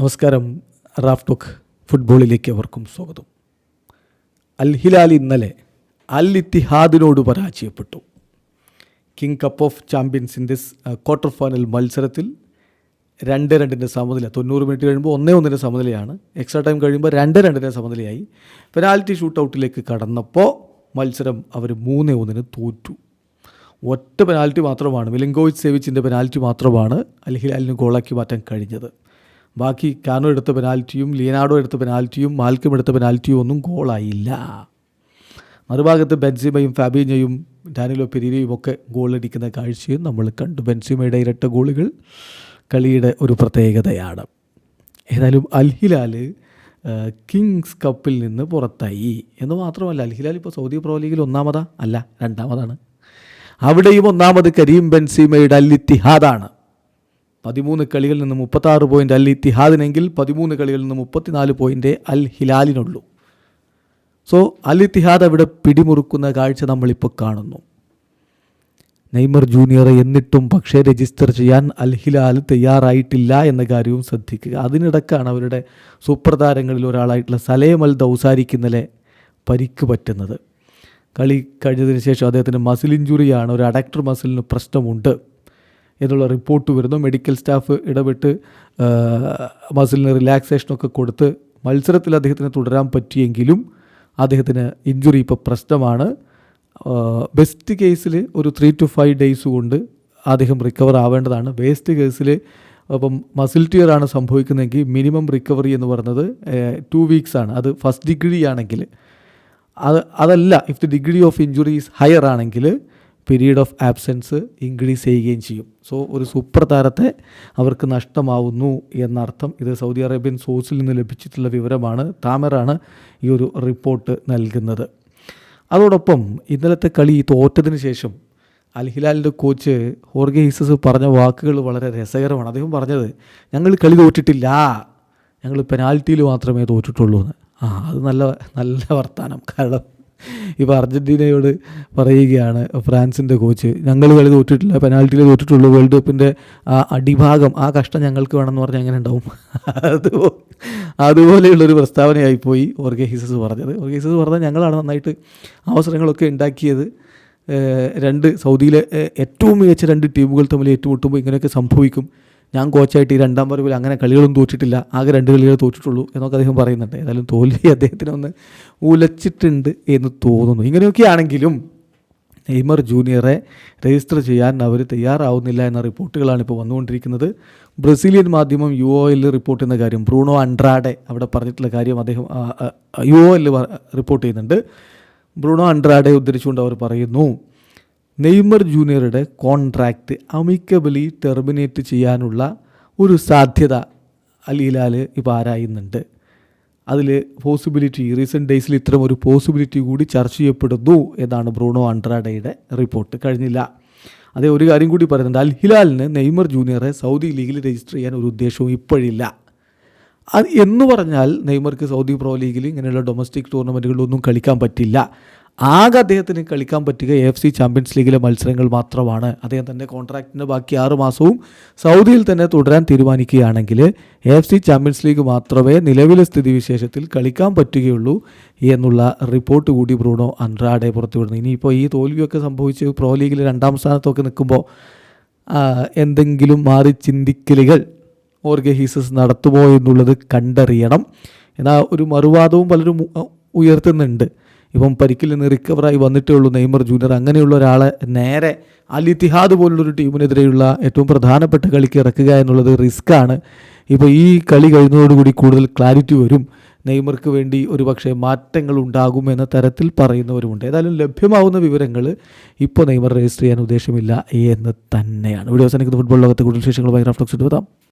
നമസ്കാരം. Raf talk ഫുട്ബോളിലേക്ക് അവർക്കും സ്വാഗതം. അൽ ഹിലാൽ ഇന്നലെ അൽ ഇത്തിഹാദിനോട് പരാജയപ്പെട്ടു. കിങ് കപ്പ് ഓഫ് ചാമ്പ്യൻസിന്റെ ക്വാർട്ടർ ഫൈനൽ മത്സരത്തിൽ രണ്ട് രണ്ടിന്റെ സമനില തൊണ്ണൂറ് മിനിറ്റ് കഴിയുമ്പോൾ ഒന്നേ ഒന്നിന്റെ സമനിലയാണ്. എക്സ്ട്രാ ടൈം കഴിയുമ്പോൾ രണ്ട് രണ്ടിന്റെ സമനിലയായി. പെനാൽറ്റി ഷൂട്ട് ഔട്ടിലേക്ക് കടന്നപ്പോൾ മത്സരം അവർ മൂന്നേ ഒന്നിന് തോറ്റു. ഒറ്റ പെനാൽറ്റി മാത്രമാണ് മിലിങ്കോവിച്ച് സേവിച്ചിന്റെ പെനാൽറ്റി മാത്രമാണ് അൽ ഹിലാലിന് ഗോളാക്കി മാറ്റാൻ കഴിഞ്ഞത്. ബാക്കി കാനോ എടുത്ത പെനാൽറ്റിയും ലിയനാഡോ എടുത്ത പെനാൽറ്റിയും മാൽക്കം എടുത്ത പെനാൽറ്റിയും ഒന്നും ഗോളായില്ല. മറുഭാഗത്ത് ബെൻസിമയും ഫാബീനയും ഡാനിലോ പെരീരയും ഒക്കെ ഗോളടിക്കുന്ന കാഴ്ചയും നമ്മൾ കണ്ടു. ബെൻസിമയുടെ ഇരട്ട ഗോളുകൾ കളിയുടെ ഒരു പ്രത്യേകതയാണ്. ഏതായാലും അൽഹിലാൽ കിങ്സ് കപ്പിൽ നിന്ന് പുറത്തായി. എന്ന് മാത്രമല്ല അൽഹിലാൽ ഇപ്പോൾ സൗദി പ്രോ ലീഗിൽ ഒന്നാമതാ? അല്ല രണ്ടാമതാണ്. അവിടെയും ഒന്നാമത് കരീം ബെൻസിമയുടെ അൽ ഇത്തിഹാദാണ്. പതിമൂന്ന് കളികളിൽ നിന്ന് മുപ്പത്താറ് പോയിന്റ് അൽ ഇത്തിഹാദിനെങ്കിൽ പതിമൂന്ന് കളികളിൽ നിന്ന് മുപ്പത്തിനാല് പോയിന്റ് അൽ ഹിലാലിനുള്ളൂ. സോ അൽ ഇത്തിഹാദ് അവിടെ പിടിമുറുക്കുന്ന കാഴ്ച നമ്മളിപ്പോൾ കാണുന്നു. നെയ്മർ ജൂനിയർ എന്നിട്ടും പക്ഷേ രജിസ്റ്റർ ചെയ്യാൻ അൽ ഹിലാൽ തയ്യാറായിട്ടില്ല എന്ന കാര്യവും ശ്രദ്ധിക്കുക. അതിനിടക്കാണ് അവരുടെ സൂപ്രതാരങ്ങളിൽ ഒരാളായിട്ടുള്ള സലേം അൽ ദൗസാരിക്ക് ഇന്നലെ പരിക്ക് പറ്റുന്നത്. കളി കഴിഞ്ഞതിന് ശേഷം അദ്ദേഹത്തിന് മസിൽ ഇഞ്ചുറിയാണ് ഒരു അഡക്ടർ മസിലിന് പ്രശ്നമുണ്ട്. എന്നുള്ള റിപ്പോർട്ട് വരുന്നു. മെഡിക്കൽ സ്റ്റാഫ് ഇടപെട്ട് മസിലിന് റിലാക്സേഷനൊക്കെ കൊടുത്ത് മത്സരത്തിൽ അദ്ദേഹത്തിന് തുടരാൻ പറ്റിയെങ്കിലും അദ്ദേഹത്തിന് ഇഞ്ചുറി ഇപ്പോൾ പ്രശ്നമാണ്. ബെസ്റ്റ് കേസിൽ ഒരു ത്രീ ടു ഫൈവ് ഡേയ്സ് കൊണ്ട് അദ്ദേഹം റിക്കവർ ആവേണ്ടതാണ്. വേസ്റ്റ് കേസിൽ അപ്പം മസിൽ ടിയർ ആണ് സംഭവിക്കുന്നതെങ്കിൽ മിനിമം റിക്കവറി എന്ന് പറയുന്നത് ടു വീക്സ് ആണ്. അത് ഫസ്റ്റ് ഡിഗ്രി ആണെങ്കിൽ. അത് അതല്ല if the degree of injury is higher ആണെങ്കിൽ പീരീഡ് ഓഫ് ആബ്സെൻസ് ഇൻക്രീസ് ചെയ്യുകയും ചെയ്യും. സോ ഒരു സൂപ്പർ താരത്തെ അവർക്ക് നഷ്ടമാവുന്നു എന്നർത്ഥം ഇത് സൗദി അറേബ്യൻ സോഴ്സിൽ നിന്ന് ലഭിച്ചിട്ടുള്ള വിവരമാണ്. താമറാണ് ഈ ഒരു റിപ്പോർട്ട് നൽകുന്നത്. അതോടൊപ്പം ഇന്നലത്തെ കളി തോറ്റതിന് ശേഷം അൽ ഹിലാലിന്റെ കോച്ച് ഹോർഗെ ഹിസസ് പറഞ്ഞ വാക്കുകൾ വളരെ രസകരമാണ്. അദ്ദേഹം പറഞ്ഞത് ഞങ്ങൾ കളി തോറ്റിട്ടില്ല. ഞങ്ങൾ പെനാൽറ്റിയിൽ മാത്രമേ തോറ്റിട്ടുള്ളൂ. എന്ന് ആ അത് നല്ല നല്ല വർത്തമാനം കാരണം ഇപ്പോൾ അർജന്റീനയോട് പറയുകയാണ് ഫ്രാൻസിന്റെ കോച്ച്. ഞങ്ങൾ കളി തോറ്റിട്ടില്ല പെനാൽറ്റിയിൽ തോറ്റിട്ടുള്ളൂ വേൾഡ് കപ്പിന്റെ ആ അടിഭാഗം ആ കഷ്ടം ഞങ്ങൾക്ക് വേണമെന്ന് പറഞ്ഞാൽ എങ്ങനെ ഉണ്ടാവും? അതുപോ അതുപോലെയുള്ളൊരു പ്രസ്താവനയായിപ്പോയി ഓർഗെ ഹിസസ് പറഞ്ഞത്. ഓർഗെ ഹിസസ് പറഞ്ഞാൽ ഞങ്ങളാണ് നന്നായിട്ട് അവസരങ്ങളൊക്കെ ഉണ്ടാക്കിയത്. രണ്ട് സൗദിയിലെ ഏറ്റവും മികച്ച രണ്ട് ടീമുകൾ തമ്മിൽ ഏറ്റുമുട്ടുമ്പോൾ ഇങ്ങനെയൊക്കെ സംഭവിക്കും. ഞാൻ കോച്ചായിട്ട് ഈ രണ്ടാം പറവിൽ അങ്ങനെ കളികളൊന്നും തോറ്റിട്ടില്ല. ആകെ രണ്ട് കളികൾ തോറ്റിട്ടുള്ളൂ എന്നൊക്കെ അദ്ദേഹം പറയുന്നുണ്ട്. ഏതായാലും തോൽവി അദ്ദേഹത്തിന് ഒന്ന് ഉലച്ചിട്ടുണ്ട് എന്ന് തോന്നുന്നു. ഇങ്ങനെയൊക്കെ ആണെങ്കിലും നെയ്മർ ജൂനിയറെ രജിസ്റ്റർ ചെയ്യാൻ അവർ തയ്യാറാവുന്നില്ല എന്ന റിപ്പോർട്ടുകളാണ് ഇപ്പോൾ വന്നുകൊണ്ടിരിക്കുന്നത്. ബ്രസീലിയൻ മാധ്യമം യു ഒ എല്ലിൽ റിപ്പോർട്ട് ചെയ്യുന്ന കാര്യം ബ്രൂണോ അൻഡ്രാഡെ അവിടെ പറഞ്ഞിട്ടുള്ള കാര്യം അദ്ദേഹം യു ഒ എല്ലിൽ റിപ്പോർട്ട് ചെയ്യുന്നുണ്ട്. ബ്രൂണോ അൻഡ്രാഡെ ഉദ്ധരിച്ചുകൊണ്ട് അവർ പറയുന്നു നെയ്മർ ജൂനിയറുടെ കോൺട്രാക്റ്റ് അമിക്കബലി ടെർമിനേറ്റ് ചെയ്യാനുള്ള ഒരു സാധ്യത അലീലാൽ ഇപ്പോൾ ആരായുന്നുണ്ട്. അതിൽ പോസിബിലിറ്റി റീസെന്റ് ഡേയ്സിൽ ഇത്തരം ഒരു പോസിബിലിറ്റി കൂടി ചർച്ച ചെയ്യപ്പെടുന്നു എന്നാണ് ബ്രൂണോ അൻഡ്രാഡയുടെ റിപ്പോർട്ട്. കഴിഞ്ഞില്ല. അതേ ഒരു കാര്യം കൂടി പറയുന്നുണ്ട്. അൽ ഹിലാലിന് നെയ്മർ ജൂനിയറെ സൗദി ലീഗിൽ രജിസ്റ്റർ ചെയ്യാൻ ഒരു ഉദ്ദേശവും ഇപ്പോഴില്ല. അത് എന്ന് പറഞ്ഞാൽ നെയ്മർക്ക് സൗദി പ്രോ ലീഗിൽ ഇങ്ങനെയുള്ള ഡൊമസ്റ്റിക് ടൂർണമെന്റുകളിലൊന്നും കളിക്കാൻ പറ്റില്ല. ആകെ അദ്ദേഹത്തിന് കളിക്കാൻ പറ്റുക എഫ് സി ചാമ്പ്യൻസ് ലീഗിലെ മത്സരങ്ങൾ മാത്രമാണ്. അദ്ദേഹം തന്റെ കോൺട്രാക്റ്റിന്റെ ബാക്കി ആറ് മാസവും സൗദിയിൽ തന്നെ തുടരാൻ തീരുമാനിക്കുകയാണെങ്കിൽ എഫ് സി ചാമ്പ്യൻസ് ലീഗ് മാത്രമേ നിലവിലെ സ്ഥിതിവിശേഷത്തിൽ കളിക്കാൻ പറ്റുകയുള്ളൂ എന്നുള്ള റിപ്പോർട്ട് കൂടി ബ്രൂണോ അൻറാഡെ പുറത്തുവിടുന്നു. ഇനിയിപ്പോൾ ഈ തോൽവിയൊക്കെ സംഭവിച്ച് പ്രോ ലീഗിൽ രണ്ടാം സ്ഥാനത്തൊക്കെ നിൽക്കുമ്പോൾ എന്തെങ്കിലും മാറി ചിന്തിക്കലുകൾ ഓർഗെ ഹീസസ് നടത്തുമോ എന്നുള്ളത് കണ്ടറിയണം. എന്നാൽ ഒരു മറുവാദവും പലരും ഉയർത്തുന്നുണ്ട്. ഇപ്പം പരിക്കിൽ നിന്ന് റിക്കവറായി വന്നിട്ടേ ഉള്ളൂ നെയ്മർ ജൂനിയർ. അങ്ങനെയുള്ള ഒരാളെ നേരെ അൽ ഇത്തിഹാദ് പോലുള്ളൊരു ടീമിനെതിരെയുള്ള ഏറ്റവും പ്രധാനപ്പെട്ട കളിക്ക് ഇറക്കുക എന്നുള്ളത് റിസ്ക്കാണ് ഇപ്പോൾ ഈ കളി കഴിഞ്ഞതോടുകൂടി കൂടുതൽ ക്ലാരിറ്റി വരും. നെയ്മർക്ക് വേണ്ടി ഒരു പക്ഷേ മാറ്റങ്ങൾ ഉണ്ടാകും എന്ന തരത്തിൽ പറയുന്നവരുമുണ്ട്. ഏതായാലും ലഭ്യമാവുന്ന വിവരങ്ങൾ ഇപ്പോൾ നെയ്മർ രജിസ്റ്റർ ചെയ്യാൻ ഉദ്ദേശമില്ല എന്ന് തന്നെയാണ്. വീഡിയോ അവസാനിക്കുന്ന ഫുട്ബോൾ ലോകത്തെ കൂടുതൽ വിശേഷങ്ങളുമായി ബൈഗ്രാഫ്റ്റോക്സ് എടുത്താം